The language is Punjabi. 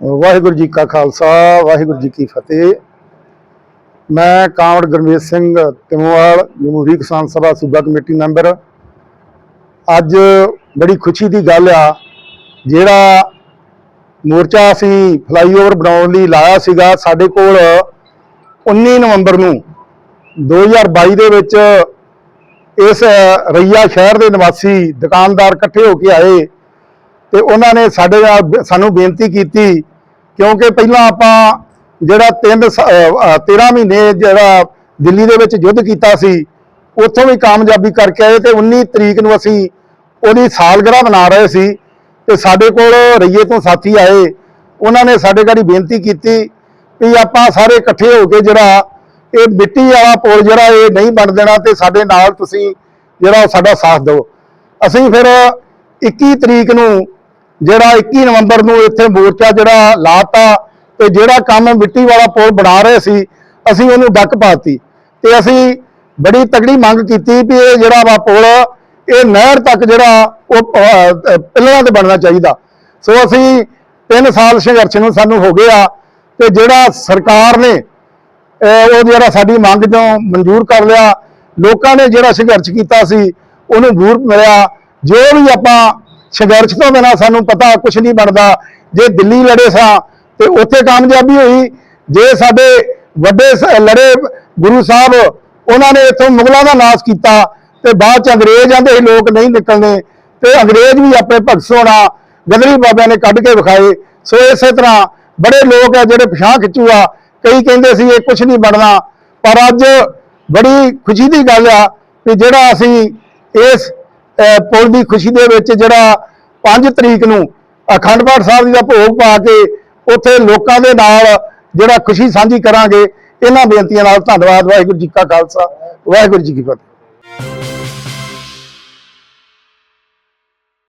ਵਾਹਿਗੁਰੂ ਜੀ ਕਾ ਖਾਲਸਾ, ਵਾਹਿਗੁਰੂ ਜੀ ਕੀ ਫਤਿਹ। ਮੈਂ ਕਾਂਵੜ ਗੁਰਮੀਤ ਸਿੰਘ ਤਿਮੋਵਾਲ, ਜਮਹੂਰੀ ਕਿਸਾਨ ਸਭਾ ਸੂਬਾ ਕਮੇਟੀ ਮੈਂਬਰ। ਅੱਜ ਬੜੀ ਖੁਸ਼ੀ ਦੀ ਗੱਲ ਆ, ਜਿਹੜਾ ਮੋਰਚਾ ਅਸੀਂ ਫਲਾਈਓਵਰ ਬਣਾਉਣ ਲਈ ਲਾਇਆ ਸੀਗਾ, ਸਾਡੇ ਕੋਲ 19 ਨਵੰਬਰ ਨੂੰ 2022 ਦੇ ਵਿੱਚ ਇਸ ਰਈਆ ਸ਼ਹਿਰ ਦੇ ਨਿਵਾਸੀ ਦੁਕਾਨਦਾਰ ਇਕੱਠੇ ਹੋ ਕੇ ਆਏ ਤੇ ਉਹਨਾਂ ਨੇ ਸਾਡੇ ਨਾਲ ਸਾਨੂੰ ਬੇਨਤੀ ਕੀਤੀ ਕਿਉਂਕਿ ਪਹਿਲਾਂ ਆਪਾਂ ਜਿਹੜਾ 3 13 ਮਹੀਨੇ ਜਿਹੜਾ ਦਿੱਲੀ ਦੇ ਵਿੱਚ ਯੁੱਧ ਕੀਤਾ ਸੀ, ਉੱਥੋਂ ਵੀ ਕਾਮਯਾਬੀ ਕਰਕੇ ਆਏ ਤੇ 19 ਤਰੀਕ ਨੂੰ ਅਸੀਂ ਉਹਦੀ ਸਾਲਗਿਰਾ ਮਨਾ ਰਹੇ ਸੀ ਤੇ ਸਾਡੇ ਕੋਲ ਰਈਏ ਤੋਂ ਸਾਥੀ ਆਏ, ਉਹਨਾਂ ਨੇ ਸਾਡੇ ਘੜੀ ਬੇਨਤੀ ਕੀਤੀ ਵੀ ਆਪਾਂ ਸਾਰੇ ਇਕੱਠੇ ਹੋ ਕੇ ਜਿਹੜਾ ਇਹ ਮਿੱਟੀ ਵਾਲਾ ਪੁਲ ਜਿਹੜਾ ਇਹ ਨਹੀਂ ਬਣ ਦੇਣਾ ਤੇ ਸਾਡੇ ਨਾਲ ਤੁਸੀਂ ਜਿਹੜਾ ਸਾਡਾ ਸਾਥ ਦਿਓ। ਅਸੀਂ ਫਿਰ 21 ਤਰੀਕ ਨੂੰ ਜਿਹੜਾ 21 ਨਵੰਬਰ ਨੂੰ ਇੱਥੇ ਮੋਰਚਾ ਜਿਹੜਾ ਲਾਤਾ ਤੇ ਜਿਹੜਾ ਕੰਮ ਮਿੱਟੀ ਵਾਲਾ ਪੁਲ ਬਣਾ ਰਹੇ ਸੀ ਅਸੀਂ ਉਹਨੂੰ ਡੱਕ ਪਾਤੀ। ਤੇ ਅਸੀਂ ਬੜੀ ਤਗੜੀ ਮੰਗ ਕੀਤੀ ਵੀ ਇਹ ਜਿਹੜਾ ਵਾ ਪੁਲ ਇਹ ਨਹਿਰ ਤੱਕ ਜਿਹੜਾ ਉਹ ਅਹ, ਪਿੱਲਰਾਂ ਤੇ ਬਣਨਾ ਚਾਹੀਦਾ। ਸੋ ਅਸੀਂ 3 ਸਾਲ ਸੰਘਰਸ਼ ਨੂੰ ਸਾਨੂੰ ਹੋ ਗਏ ਆ ਤੇ ਜਿਹੜਾ ਸਰਕਾਰ ਨੇ ਉਹ ਜਿਹੜਾ ਸਾਡੀ ਮੰਗ ਤੋਂ ਮਨਜ਼ੂਰ ਕਰ ਲਿਆ ਲੋਕਾਂ ਨੇ ਜਿਹੜਾ ਸੰਘਰਸ਼ ਕੀਤਾ ਸੀ ਉਹਨੂੰ ਬੂਰ ਮਿਲਿਆ। ਜੋ ਵੀ ਆਪਾਂ ਸੰਘਰਸ਼ ਤੋਂ ਬਿਨਾਂ ਸਾਨੂੰ ਪਤਾ ਕੁਝ ਨਹੀਂ ਬਣਦਾ। ਜੇ ਦਿੱਲੀ ਲੜੇ ਸਾਂ, ਤੇ ਉੱਥੇ ਕਾਮਯਾਬੀ ਹੋਈ। ਜੇ ਸਾਡੇ ਵੱਡੇ ਸ- ਲੜੇ ਗੁਰੂ ਸਾਹਿਬ, ਉਹਨਾਂ ਨੇ ਇੱਥੋਂ ਮੁਗਲਾਂ ਦਾ ਨਾਸ਼ ਕੀਤਾ, ਤੇ ਬਾਅਦ ਚ ਅੰਗਰੇਜ਼ ਆਂਦੇ ਸੀ, ਲੋਕ ਨਹੀਂ ਨਿਕਲਣੇ। ਤੇ ਅੰਗਰੇਜ਼ ਵੀ ਆਪਣੇ ਭਗਤ ਸੋਹਣਾ, ਗਦਰੀ ਬਾਬਿਆਂ ਨੇ ਕੱਢ ਕੇ ਵਿਖਾਏ। ਸੋ ਇਸੇ ਤਰ੍ਹਾਂ ਬੜੇ ਲੋਕ ਆ ਜਿਹੜੇ ਪਛਾਣ ਖਿੱਚੂ ਆ। ਕਈ ਕਹਿੰਦੇ ਸੀ, ਇਹ ਕੁਝ ਨਹੀਂ ਬਣਨਾ। ਪਰ ਅੱਜ ਬੜੀ ਖੁਸ਼ੀ ਦੀ ਗੱਲ ਆ ਕਿ ਜਿਹੜਾ ਅਸੀਂ ਇਸ ਪੁਲ ਦੀ ਖੁਸ਼ੀ ਦੇ ਵਿੱਚ ਜਿਹੜਾ 5 ਤਰੀਕ ਨੂੰ ਅਖੰਡ ਪਾਠ ਸਾਹਿਬ ਜੀ ਦਾ ਭੋਗ ਪਾ ਕੇ ਉੱਥੇ ਲੋਕਾਂ ਦੇ ਨਾਲ ਜਿਹੜਾ ਖੁਸ਼ੀ ਸਾਂਝੀ ਕਰਾਂਗੇ, ਇਹਨਾਂ ਬੇਨਤੀਆਂ ਨਾਲ ਧੰਨਵਾਦ, ਵਾਹਿਗੁਰੂ ਜੀ ਕਾ ਖਾਲਸਾ, ਵਾਹਿਗੁਰੂ ਜੀ ਕੀ ਫਤਿਹ।